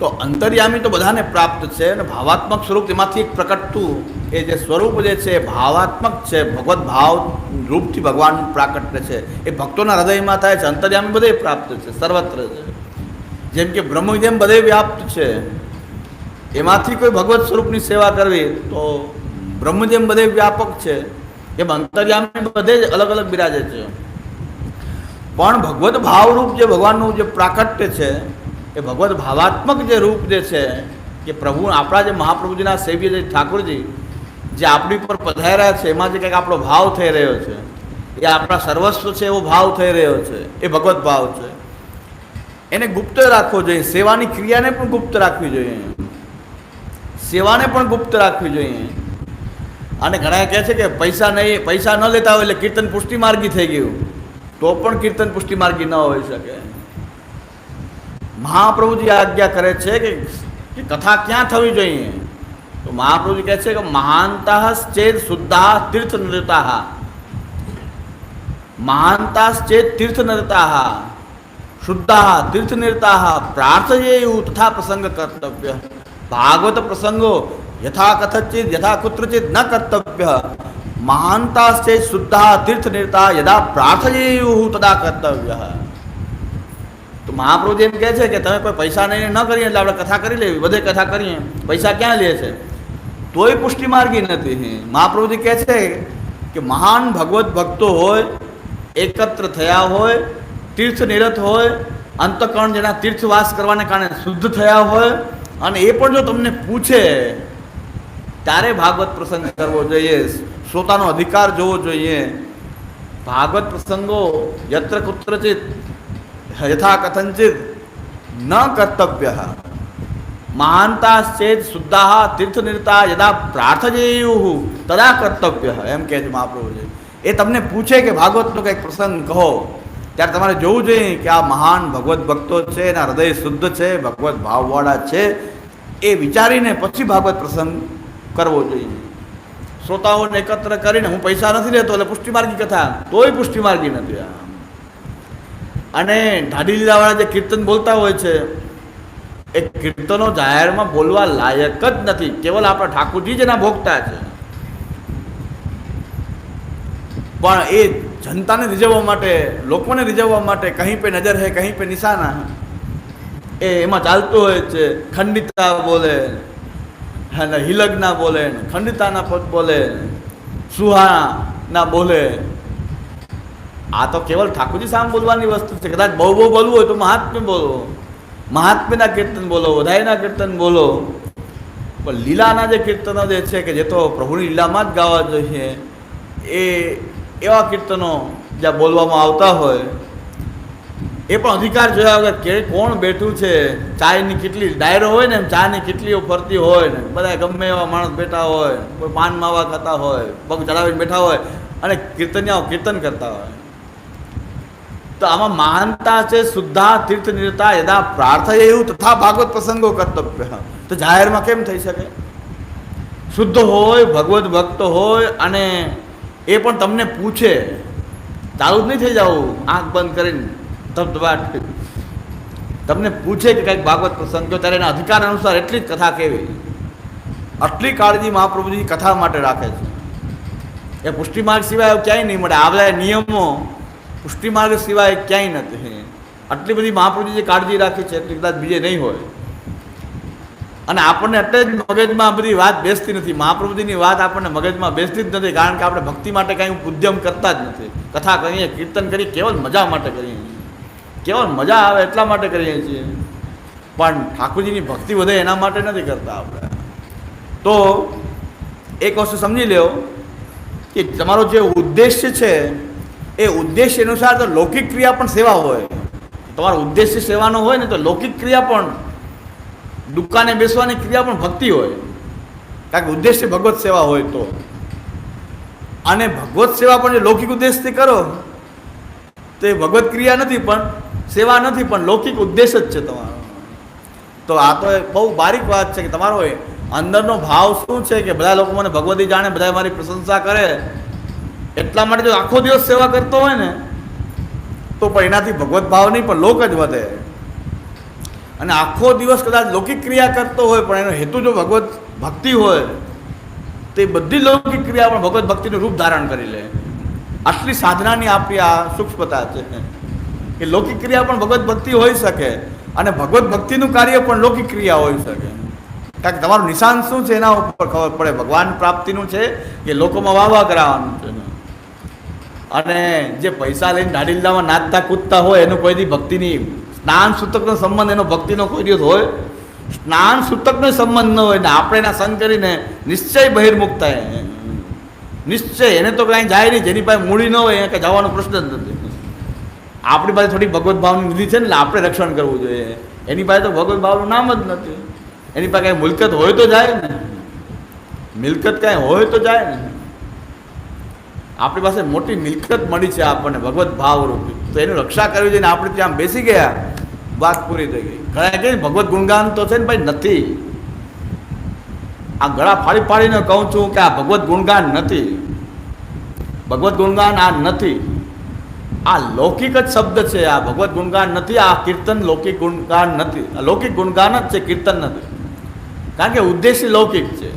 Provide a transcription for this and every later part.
તો અંતર્યામી તો બધાને પ્રાપ્ત છે અને ભાવાત્મક સ્વરૂપ તેમાંથી એક પ્રકટતું એ જે સ્વરૂપ જે છે, ભાવાત્મક છે, ભગવત ભાવ રૂપથી ભગવાન પ્રાકટ્ય છે. એ ભક્તોના હૃદયમાં થાય છે. અંતર્યામી બધે પ્રાપ્ત છે, સર્વત્ર છે. જેમ કે બ્રહ્મ જેમ બધે વ્યાપ્ત છે. એમાંથી કોઈ ભગવત સ્વરૂપની સેવા કરવી તો બ્રહ્મ જેમ બધે વ્યાપક છે. એમ અંતર્યામી બધે જ અલગ અલગ બિરાજે છે. પણ ભગવત ભાવરૂપ જે ભગવાનનું જે પ્રાકટ્ય છે એ ભગવત ભાવાત્મક જે રૂપ જે છે, કે પ્રભુ આપણા જે મહાપ્રભુજીના સેવ્ય જે ઠાકોરજી, જે આપણી પર પધાર્યા છે એમાં જે કંઈક આપણો ભાવ થઈ રહ્યો છે, એ આપણા સર્વસ્વ છે એવો ભાવ થઈ રહ્યો છે, એ ભગવત ભાવ છે. એને ગુપ્ત રાખવો જોઈએ, સેવાની ક્રિયાને પણ ગુપ્ત રાખવી જોઈએ. સેવાને પણ ગુપ્ત રાખવી જોઈએ. અને ઘણા કહે છે કે પૈસા નહીં, પૈસા ન લેતા હોય એટલે કીર્તન પુષ્ટિ માર્ગી થઈ ગયું. તો પણ કીર્તન પુષ્ટિ માર્ગી ન હોઈ શકે. મહાપ્રભુજી આજ્ઞા કરે છે કે કે કથા ક્યાં થવી જોઈએ? તો મહાપ્રભુજી કહે છે કે મહાંતા ચેત શુદ્ધા તીર્થ નૃતા મહાંતા ચેત તીર્થ નૃતા શુદ્ધા તીર્થ નિરતા પ્રાર્થયેયુ તથા પ્રસંગ કર્તવ્ય. ભાગવત પ્રસંગો યથા કથચિત યથા કુત્રચિત ન કર્તવ્ય. મહાંતાશ્ચે શુદ્ધા તીર્થ નિરતા યદા પ્રાર્થયેયુ તદા કર્તવ્ય. તો મહાપ્રભુજી એમ કહે છે કે તમે કોઈ પૈસા નહીં ન કરીએ એટલે આપણે કથા કરી લેવી, બધે કથા કરીએ. પૈસા ક્યાં લે છે? તોય પુષ્ટિ માર્ગી નથી. મહાપ્રભુજી કહે છે કે મહાન ભગવત ભક્તો હોય, એકત્ર થયા હોય, તીર્થ નિરત હોય, અંતકરણ જેના તીર્થવાસ કરવાને કારણે શુદ્ધ થયા હોય, અને એ પણ જો તમને પૂછે, ત્યારે ભાગવત પ્રસંગ કરવો જોઈએ, શ્રોતાનો અધિકાર જોવો જોઈએ. ભાગવત પ્રસંગો યત્ર કુત્રચિત યથા કથંચિત ન કર્તવ્ય મહાનતાશ્ચેત શુદ્ધા તીર્થનિરતા યદા પ્રાર્થજેયુ તદા કર્તવ્ય એમ કહે છે મહાપ્રભુજી એ તમને પૂછે કે ભાગવતનો કંઈક પ્રસંગ કહો ત્યારે તમારે જોવું જોઈએ કે આ મહાન ભગવત ભક્તો છે એના હૃદય શુદ્ધ છે ભગવત ભાવવાળા છે એ વિચારીને પછી ભાગવત પ્રસંગ કરવો જોઈએ શ્રોતાઓને એકત્ર કરીને હું પૈસા નથી લેતો એટલે પુષ્ટિમાર્ગી કથા. તોય પુષ્ટિમાર્ગી નથી આ અને ઢાડી લીલાવાળા જે કીર્તન બોલતા હોય છે, એ કીર્તનો જાહેરમાં બોલવા લાયક જ નથી. કેવલ આપણા ઠાકોરજી જ એના ભોગતા છે. પણ એ જનતાને રીઝવવા માટે, લોકોને રીઝવવા માટે કહીં પે નજર હે કહીં પે નિશાના એ એમાં ચાલતું હોય છે. ખંડિતા બોલે, અને હિલગના બોલે, ખંડિતાના પદ બોલે, સુહાના બોલે આ તો કેવલ ઠાકોરજી સામે બોલવાની વસ્તુ છે. કદાચ બહુ બહુ બોલવું હોય તો મહાત્મ્ય બોલો. મહાત્મ્યના કીર્તન બોલો, વધાઈના કીર્તન બોલો. પણ લીલાના જે કીર્તનો જે છે કે જે તો પ્રભુની લીલામાં જ ગાવા જોઈએ, એ એવા કીર્તનો જ્યાં બોલવામાં આવતા હોય, એ પણ અધિકાર જોયા વગર કે કોણ બેઠું છે, ચાયની કેટલી ડાયરો હોય ને એમ ચાની કેટલીઓ ફરતી હોય ને બધા ગમે એવા માણસ બેઠા હોય કોઈ પાન માવા ખાતા હોય, પગ ચડાવીને બેઠા હોય, અને કીર્તનિયાઓ કીર્તન કરતા હોય. તો આમાં મહાનતા છે, શુદ્ધા તીર્થ નિરતા યદા પ્રાર્થય એવું તથા ભાગવત પ્રસંગો કર્તવ્ય. તો જાહેરમાં કેમ થઈ શકે? શુદ્ધ હોય ભગવત ભક્ત હોય અને એ પણ તમને પૂછે, તારું જ નહીં થઈ જવું આંખ બંધ કરીને ધબધબાટ. તમને પૂછે કે કંઈક ભાગવત પ્રસંગ કયો, ત્યારે એના અધિકાર અનુસાર એટલી જ કથા કેવી આટલી કાળજી મહાપ્રભુજી કથા માટે રાખે છે. એ પુષ્ટિમાર્ગ સિવાય ક્યાંય નહીં મળે. આ બધા નિયમો પુષ્ટિમાર્ગ સિવાય ક્યાંય નથી. આટલી બધી મહાપ્રભુજી જે કાળજી રાખી છે, એટલી કદાચ બીજે નહીં હોય. અને આપણને એટલે જ મગજમાં બધી વાત બેસતી નથી. મહાપ્રભુજીની વાત આપણને મગજમાં બેસતી જ નથી, કારણ કે આપણે ભક્તિ માટે કાંઈ ઉદ્યમ કરતા જ નથી. કથા કરીએ, કીર્તન કરીએ, કેવલ મજા માટે કરીએ છીએ. કેવલ મજા આવે એટલા માટે કરીએ છીએ. પણ ઠાકોરજીની ભક્તિ વધે એના માટે નથી કરતા આપણે. તો એક વસ્તુ સમજી લ્યો કે તમારો જે ઉદ્દેશ્ય છે એ ઉદ્દેશ્ય અનુસાર તો લૌકિક ક્રિયા પણ સેવા હોય. તમારો ઉદ્દેશ્ય સેવાનો હોય ને તો લૌકિક ક્રિયા પણ દુકાને બેસવાની ક્રિયા પણ ભક્તિ હોય. કારણ કે ઉદ્દેશ્ય ભગવત સેવા હોય તો. અને ભગવત સેવા પણ જો લૌકિક ઉદ્દેશથી કરો, તો એ ભગવત ક્રિયા નથી પણ, સેવા નથી પણ લૌકિક ઉદ્દેશ જ છે તમારો. તો આ તો બહુ બારીક વાત છે કે તમારો અંદરનો ભાવ શું છે કે બધા લોકો મને ભગવતી જાણે બધા મારી પ્રશંસા કરે એટલા માટે જો આખો દિવસ સેવા કરતો હોય ને, તો પણ એનાથી ભગવત ભાવ નહીં, પણ લોક જ વધે. અને આખો દિવસ કદાચ લૌકિક ક્રિયા કરતો હોય, પણ એનો હેતુ જો ભગવત ભક્તિ હોય, તે બધી લૌકિક ક્રિયા પણ ભગવત ભક્તિનું રૂપ ધારણ કરી લે. આટલી સાધનાની આપણી આ સૂક્ષ્મતા છે કે લૌકિક ક્રિયા પણ ભગવત ભક્તિ હોઈ શકે, અને ભગવત ભક્તિનું કાર્ય પણ લૌકિક ક્રિયા હોઈ શકે. કારણ કે તમારું નિશાન શું છે એના ઉપર ખબર પડે. ભગવાન પ્રાપ્તિનું છે કે લોકોમાં વાહ કરાવવાનું છે. અને જે પૈસા લઈને દાડીલામાં નાચતા કૂદતા હોય, એનું કોઈ ભક્તિ ભક્તિની સ્નાન સૂતકનો સંબંધ, એનો ભક્તિનો કોઈ દિવસ હોય. સ્નાન સૂતકનો સંબંધ ન હોય ને આપણે એના સંગ કરીને નિશ્ચય બહિર્મુખ થાય નિશ્ચય, એને તો કાંઈ જાય નહીં, જેની પાસે મૂડી ન હોય, એને કાંઈ જવાનો પ્રશ્ન જ નથી. આપણી પાસે થોડી ભગવત ભાવની નિધિ છે ને આપણે રક્ષણ કરવું જોઈએ. એની પાસે તો ભગવત ભાવનું નામ જ નથી. એની પાસે કાંઈ મિલકત હોય તો જાય ને. મિલકત કાંઈ હોય તો જાય ને. આપણી પાસે મોટી મિલકત મળી છે આપણને, ભગવત ભાવરૂપી. તો એની રક્ષા કરવી જોઈએ આપણે ત્યાં બેસી ગયા, વાત પૂરી થઈ ગઈ. ઘણા કહે ભગવત ગુણગાન તો છે ને ભાઈ નથી. આ ગળા ફાડી ફાડીને કહું છું કે આ ભગવત ગુણગાન નથી. ભગવત ગુણગાન આ નથી. આ લૌકિક જ શબ્દ છે, આ ભગવત ગુણગાન નથી, આ કીર્તન લૌકિક ગુણગાન નથી. લૌકિક ગુણગાન જ છે, કીર્તન નથી. કારણ કે ઉદ્દેશ્ય લૌકિક છે.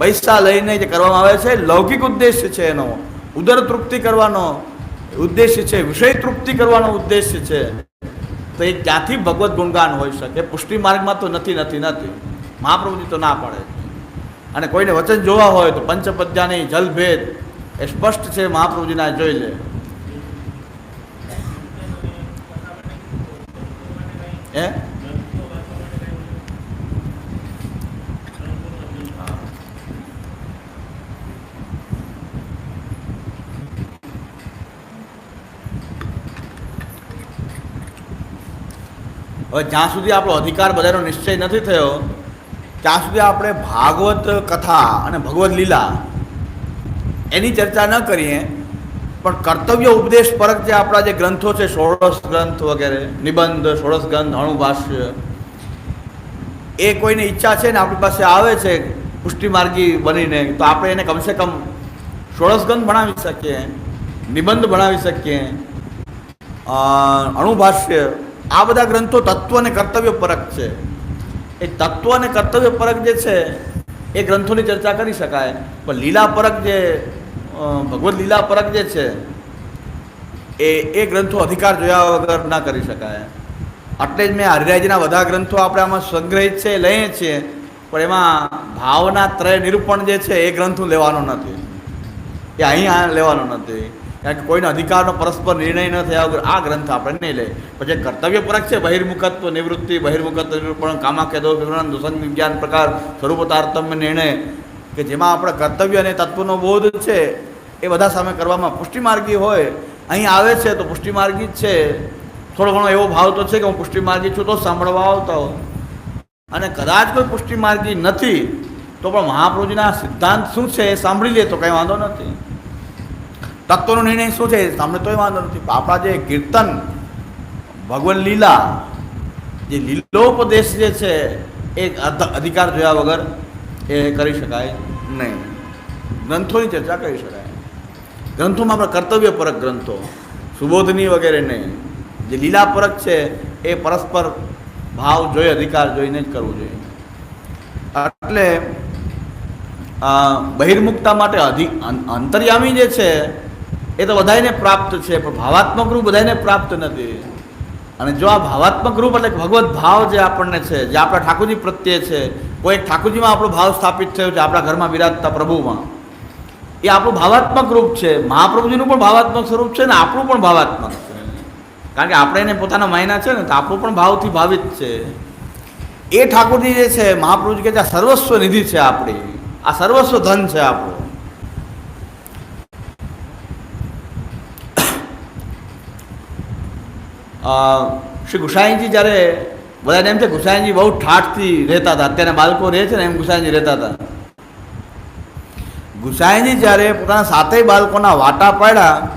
પૈસા લઈને જે કરવામાં આવે છે, લૌકિક ઉદ્દેશ્ય છે એનો. ઉદર તૃપ્તિ કરવાનો ઉદ્દેશ્ય છે, વિષય તૃપ્તિ કરવાનો ઉદ્દેશ્ય છે. તો એ ક્યાંથી ભગવત ગુણગાન હોઈ શકે. પુષ્ટિ માર્ગમાં તો નથી નથી નથી. મહાપ્રભુજી તો ના પાડે. અને કોઈને વચન જોવા હોય તો પંચપદ્યાની જલભેદ એ સ્પષ્ટ છે, મહાપ્રભુજીના જોઈ લે. હે? હવે જ્યાં સુધી આપણો અધિકાર બધાનો નિશ્ચય નથી થયો, ત્યાં સુધી આપણે ભાગવત કથા અને ભગવદ્ લીલા એની ચર્ચા ન કરીએ, પણ કર્તવ્ય ઉપદેશ પરક જે આપણા જે ગ્રંથો છે, ષોડશ ગ્રંથ વગેરે, નિબંધ, ષોડશ ગ્રંથ, અણુભાષ્ય, એ કોઈની ઈચ્છા છે ને આપણી પાસે આવે છે, પુષ્ટિમાર્ગી બનીને, તો આપણે એને કમસે કમ ષોડશ ગ્રંથ ભણાવી શકીએ, નિબંધ ભણાવી શકીએ અણુભાષ્ય આ બધા ગ્રંથો તત્વ અને કર્તવ્ય પરક છે. એ તત્વ અને કર્તવ્ય પરક જે છે, એ ગ્રંથોની ચર્ચા કરી શકાય. પણ લીલા પરક જે ભગવદ્ લીલા પરક જે છે, એ એ ગ્રંથો અધિકાર જોયા વગર ના કરી શકાય. એટલે જ મેં હરિરાજના બધા ગ્રંથો આપણે આમાં સંગ્રહિત છે, લઈએ છીએ. પણ એમાં ભાવના, ત્રય, નિરૂપણ જે છે, એ ગ્રંથો લેવાનો નથી. એ અહીં લેવાનો નથી. કારણ કે કોઈનો અધિકારનો પરસ્પર નિર્ણય ન થયા વગર આ ગ્રંથ આપણે નહીં લે. પછી કર્તવ્ય પરક છે, બહિર્મુખત્વ નિવૃત્તિ, બહિર્મુખત્વ નિરૂપણ, કામાખ્ય દોષ વિવરણ દુષણ વિજ્ઞાન પ્રકાર સ્વરૂપ તારતમ્ય નિર્ણય, કે જેમાં આપણે કર્તવ્ય અને તત્વનો બોધ છે, એ બધા સામે કરવામાં પુષ્ટિમાર્ગી હોય. અહીં આવે છે તો પુષ્ટિમાર્ગી જ છે. થોડો ઘણો એવો ભાવ તો છે કે હું પુષ્ટિમાર્ગી છું તો સાંભળવા આવતા. અને કદાચ કોઈ પુષ્ટિમાર્ગી નથી, તો પણ મહાપ્રભુજીના સિદ્ધાંત શું છે એ સાંભળી લે તો કંઈ વાંધો નથી. તત્વનો નિર્ણય શું છે? સામે તોય વાંધો નથી. આપણા જે કીર્તન, ભગવન લીલા, જે લીલોપદેશ જે છે, એ અધિકાર જોયા વગર એ કરી શકાય નહીં. ગ્રંથોની ચર્ચા કરી શકાય. ગ્રંથોમાં આપણા કર્તવ્ય પરક ગ્રંથો, સુબોધની વગેરે નહીં. જે લીલા પરક છે, એ પરસ્પર ભાવ જોઈ, અધિકાર જોઈને જ કરવું જોઈએ. એટલે બહિર્મુક્તા માટે અધિ અંતર્યામી જે છે એ તો બધાને પ્રાપ્ત છે, પણ ભાવાત્મક રૂપ બધાને પ્રાપ્ત નથી. અને જો આ ભાવાત્મક રૂપ એટલે ભગવત ભાવ જે આપણને છે, જે આપણા ઠાકોરજી પ્રત્યે છે, કોઈ એક ઠાકોરજીમાં આપણો ભાવ સ્થાપિત થયો છે, આપણા ઘરમાં બિરાજતા પ્રભુમાં, એ આપણું ભાવાત્મક રૂપ છે. મહાપ્રભુજીનું પણ ભાવાત્મક સ્વરૂપ છે ને આપણું પણ ભાવાત્મક છે. કારણ કે આપણે એને પોતાના માયના છે ને, તો આપણું પણ ભાવથી ભાવિત છે. એ ઠાકોરજી જે છે, મહાપ્રભુજી કે સર્વસ્વ નિધિ છે આપણી. આ સર્વસ્વ ધન છે આપણું. શ્રી ગુસાઈજી જ્યારે, બધાને એમ છે, ગુસાઈજી બહુ ઠાઠથી રહેતા હતા. અત્યારે બાળકો રહે છે ને, એમ ગુસાઈજી રહેતા હતા. ગુસાઈજી જ્યારે પોતાના સાતેય બાળકોના વાટા પાડ્યા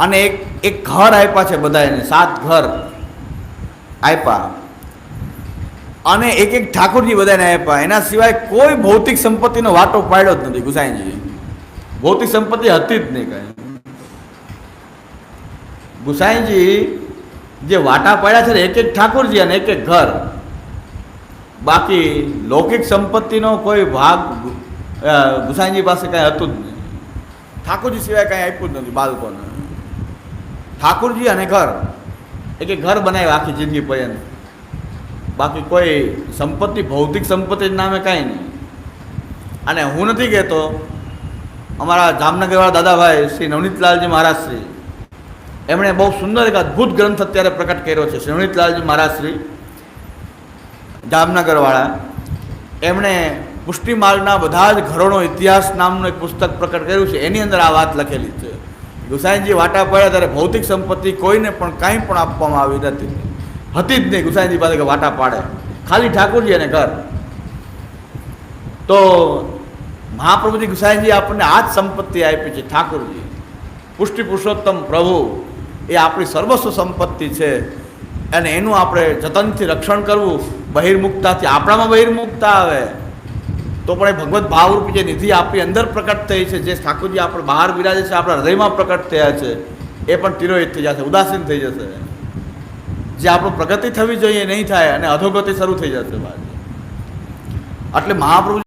અને એક એક ઘર આપ્યા છે બધાને સાત ઘર આપ્યા. અને એક એક ઠાકોરજી બધાને આપ્યા. એના સિવાય કોઈ ભૌતિક સંપત્તિનો વાટો પાડ્યો જ નથી ગુસાઈજી ભૌતિક સંપત્તિ હતી જ નહીં કાંઈ. ગુસાઈજી જે વાટા પડ્યા છે ને, એક એક ઠાકોરજી અને એક એક ઘર. બાકી લૌકિક સંપત્તિનો કોઈ ભાગ ગુસાઈજી પાસે કાંઈ હતું જ નહીં. ઠાકોરજી સિવાય કાંઈ આપ્યું જ નથી બાળકોને. ઠાકોરજી અને ઘર. એક એક ઘર બનાવ્યું આખી જિંદગી પર્યંત. બાકી કોઈ સંપત્તિ, ભૌતિક સંપત્તિ નામે કાંઈ નહીં. અને હું નથી કહેતો, અમારા જામનગરવાળા દાદાભાઈ શ્રી નવનીતલાલજી મહારાજ શ્રી એમણે બહુ સુંદર એક અદ્ભુત ગ્રંથ અત્યારે પ્રકટ કર્યો છે. શ્રી નવનીતલાલજી મહારાજ શ્રી જામનગરવાળા, એમણે પુષ્ટિમાર્ગના બધા જ ઘરોનો ઇતિહાસ નામનું એક પુસ્તક પ્રકટ કર્યું છે. એની અંદર આ વાત લખેલી છે. ગુસાઈનજી વાટા પડ્યા ત્યારે ભૌતિક સંપત્તિ કોઈને પણ કાંઈ પણ આપવામાં આવી નથી. હતી જ નહીં ગુસાઈનજી પાસે કે વાટા પાડે. ખાલી ઠાકોરજી અને ઘર. તો મહાપ્રભુજી ગુસાઈજી આપણને આ જ સંપત્તિ આપી છે, ઠાકોરજી. પુષ્ટિ પુરુષોત્તમ પ્રભુ. એ આપણી સર્વસ્વ સંપત્તિ છે. અને એનું આપણે જતનથી રક્ષણ કરવું, બહિર્મુક્તાથી આપણામાં બહિર્મુક્તા આવે. તો પણ એ ભગવત ભાવરૂપી જે નિધિ આપણી અંદર પ્રકટ થઈ છે, જે ઠાકોરજી આપણે બહાર બિરાજે છે, આપણા હૃદયમાં પ્રકટ થયા છે, એ પણ તિરોહિત થઈ જશે, ઉદાસીન થઈ જશે. જે આપણું પ્રગતિ થવી જોઈએ નહીં થાય, અને અધોગતિ શરૂ થઈ જશે. બાદ એટલે મહાપ્રભુ